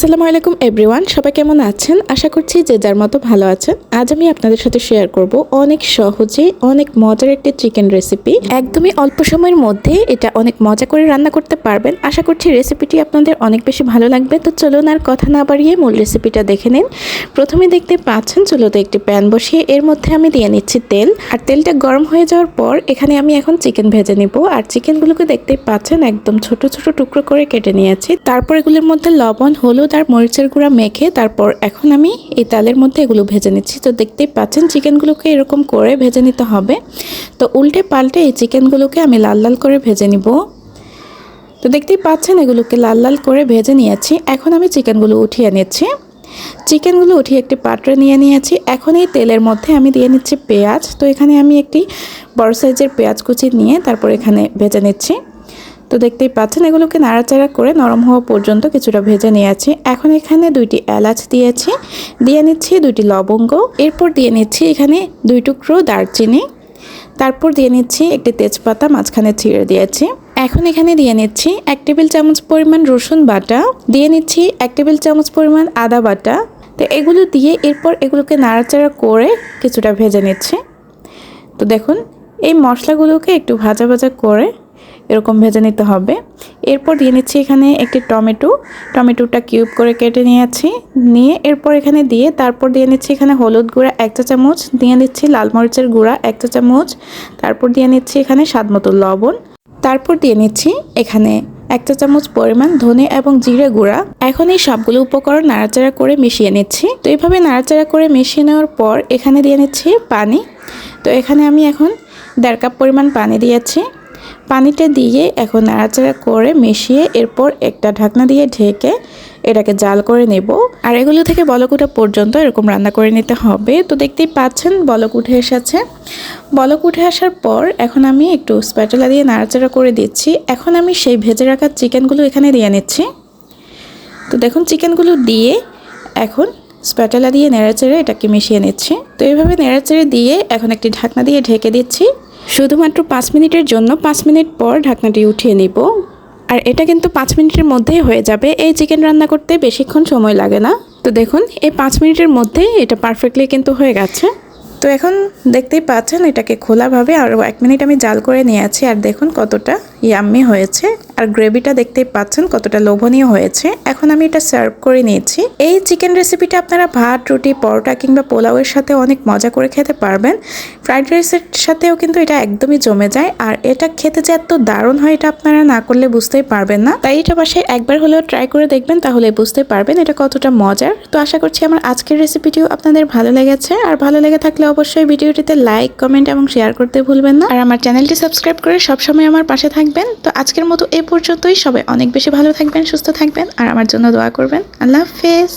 আসসালামু আলাইকুম এভরিওয়ান সবাই কেমন আছেন? আশা করছি যে যার মতো ভালো আছেন। আজ আমি আপনাদের সাথে শেয়ার করব অনেক সহজে, অনেক মজার একটি চিকেন রেসিপি একদমই অল্প সময়ের মধ্যে এটা অনেক মজা করে রান্না করতে পারবেন। আশা করছি রেসিপিটি আপনাদের অনেক বেশি ভালো লাগবে। তো চলুন আর কথা না বাড়িয়ে মূল রেসিপিটা দেখে নিন। প্রথমে দেখতে পাচ্ছেন, চুলোতে একটি প্যান বসিয়ে এর মধ্যে আমি দিয়ে নিচ্ছি তেল। আর তেলটা গরম হয়ে যাওয়ার পর এখানে আমি এখন চিকেন ভেজে নিব। আর চিকেনগুলোকে দেখতেই পাচ্ছেন, একদম ছোট ছোট টুকরো করে কেটে নিয়েছি। তারপর এগুলোর মধ্যে লবণ, হলুদ আর মরিচের গুঁড়া মেখে তারপর এখন আমি এই তালের মধ্যে এগুলো ভেজে নিচ্ছি। তো দেখতেই পাচ্ছেন চিকেনগুলোকে এরকম করে ভেজে নিতে হবে। তো উল্টে পাল্টে এই চিকেনগুলোকে আমি লাল লাল করে ভেজে নিব। তো দেখতেই পাচ্ছেন এগুলোকে লাল লাল করে ভেজে নিয়েছি। এখন আমি চিকেনগুলো উঠিয়ে নিচ্ছি। চিকেনগুলো উঠিয়ে একটি পাত্রে নিয়ে নিয়েছি। এখন এই তেলের মধ্যে আমি দিয়ে নিচ্ছি পেঁয়াজ। তো এখানে আমি একটি বড় সাইজের পেঁয়াজ কুচি নিয়ে তারপর এখানে ভেজে নিচ্ছি। তো দেখতেই পাচ্ছেন, এগুলোকে নাড়াচাড়া করে নরম হওয়া পর্যন্ত কিছুটা ভেজে নিয়েছি। এখন এখানে দুইটি এলাচ দিয়েছি, দিয়ে নিচ্ছি দুইটি লবঙ্গ, এরপর দিয়ে নিচ্ছি এখানে দুই টুকরো দারচিনি, তারপর দিয়ে নিচ্ছি একটি তেজপাতা, মাঝখানে ছিঁড়ে দিয়েছি। এখন এখানে দিয়ে নিচ্ছি এক টেবিল চামচ পরিমাণ রসুন বাটা, দিয়ে নিচ্ছি এক টেবিল চামচ পরিমাণ আদা বাটা। তো এগুলো দিয়ে এরপর এগুলোকে নাড়াচাড়া করে কিছুটা ভেজে নিচ্ছি। তো দেখুন, এই মশলাগুলোকে একটু ভাজা ভাজা করে এরকম ভেজে নিতে হবে। এরপর দিয়ে নিচ্ছি এখানে একটি টমেটো। টমেটোটা কিউব করে কেটে নিয়েছি। নিয়ে এরপর এখানে দিয়ে তারপর দিয়ে নিচ্ছি এখানে হলুদ গুঁড়া এক চা চামচ। দিয়ে নিচ্ছি লাল মরিচের গুঁড়া এক চা চামচ। তারপর দিয়ে নিচ্ছি এখানে স্বাদ মতো লবণ। তারপর দিয়ে নিচ্ছি এখানে এক চা চামচ পরিমাণ ধনে এবং জিরে গুঁড়া। এখন এই সবগুলো উপকরণ নাড়াচাড়া করে মিশিয়ে নিচ্ছি। তো এইভাবে নাড়াচাড়া করে মিশিয়ে নেওয়ার পর এখানে দিয়ে নিচ্ছি পানি। তো এখানে আমি এখন দেড় কাপ পরিমাণ পানি দিয়েছি। পানিটা দিয়ে এখন নাড়াচাড়া করে মিশিয়ে এরপর একটা ঢাকনা দিয়ে ঢেকে এটাকে জাল করে নেব। আর এগুলো থেকে বলক ওঠা পর্যন্ত এরকম রান্না করে নিতে হবে। তো দেখতেই পাচ্ছেন বলক উঠে এসেছে। বলক উঠে আসার পর এখন আমি একটু স্প্যাটলা দিয়ে নাড়াচাড়া করে দিচ্ছি। এখন আমি সেই ভেজে রাখা চিকেনগুলো এখানে দিয়ে নিচ্ছি। তো দেখুন চিকেনগুলো দিয়ে এখন স্প্যাটলা দিয়ে নেড়াচেড়ে এটাকে মিশিয়ে নিচ্ছি। তো এইভাবে নেড়াচেড়ে দিয়ে এখন একটি ঢাকনা দিয়ে ঢেকে দিচ্ছি। শুধুমাত্র পাঁচ মিনিটের জন্য পাঁচ মিনিট পর ঢাকনাটি উঠিয়ে নিব। আর এটা কিন্তু পাঁচ মিনিটের মধ্যেই হয়ে যাবে। এই চিকেন রান্না করতে বেশিক্ষণ সময় লাগে না। তো দেখুন, এই পাঁচ মিনিটের মধ্যেই এটা পারফেক্টলি কিন্তু হয়ে গেছে। তো এখন দেখতেই পাচ্ছেন, এটাকে খোলাভাবে আর এক মিনিট আমি জাল করে নিয়ে আছি। আর দেখুন কতটা ইয়াম্মি হয়েছে। আর গ্রেভিটা দেখতেই পাচ্ছেন কতটা লোভনীয় হয়েছে। এখন আমি এটা সার্ভ করে নিয়েছি। এই চিকেন রেসিপিটা আপনারা ভাত, রুটি, পরোটা কিংবা পোলাওয়ের সাথে অনেক মজা করে খেতে পারবেন। ফ্রাইড রাইসের সাথেও কিন্তু এটা একদমই জমে যায়। আর এটা খেতে যে এত দারুণ হয় এটা আপনারা না করলে বুঝতেই পারবেন না। তাই এটা বাসায় একবার হলেও ট্রাই করে দেখবেন, তাহলে বুঝতে পারবেন এটা কতটা মজার। তো আশা করছি আমার আজকের রেসিপিটিও আপনাদের ভালো লেগেছে। আর ভালো লেগে থাকলে অবশ্যই ভিডিওটিতে লাইক কমেন্ট এবং শেয়ার করতে ভুলবেন না। আর আমার চ্যানেলটি সাবস্ক্রাইব করে সবসময় আমার পাশে থাকবেন। তো আজকের মতো এ পর্যন্তই। সবাই অনেক বেশি ভালো থাকবেন, সুস্থ থাকবেন, আর আমার জন্য দোয়া করবেন। আল্লাহ হাফেজ।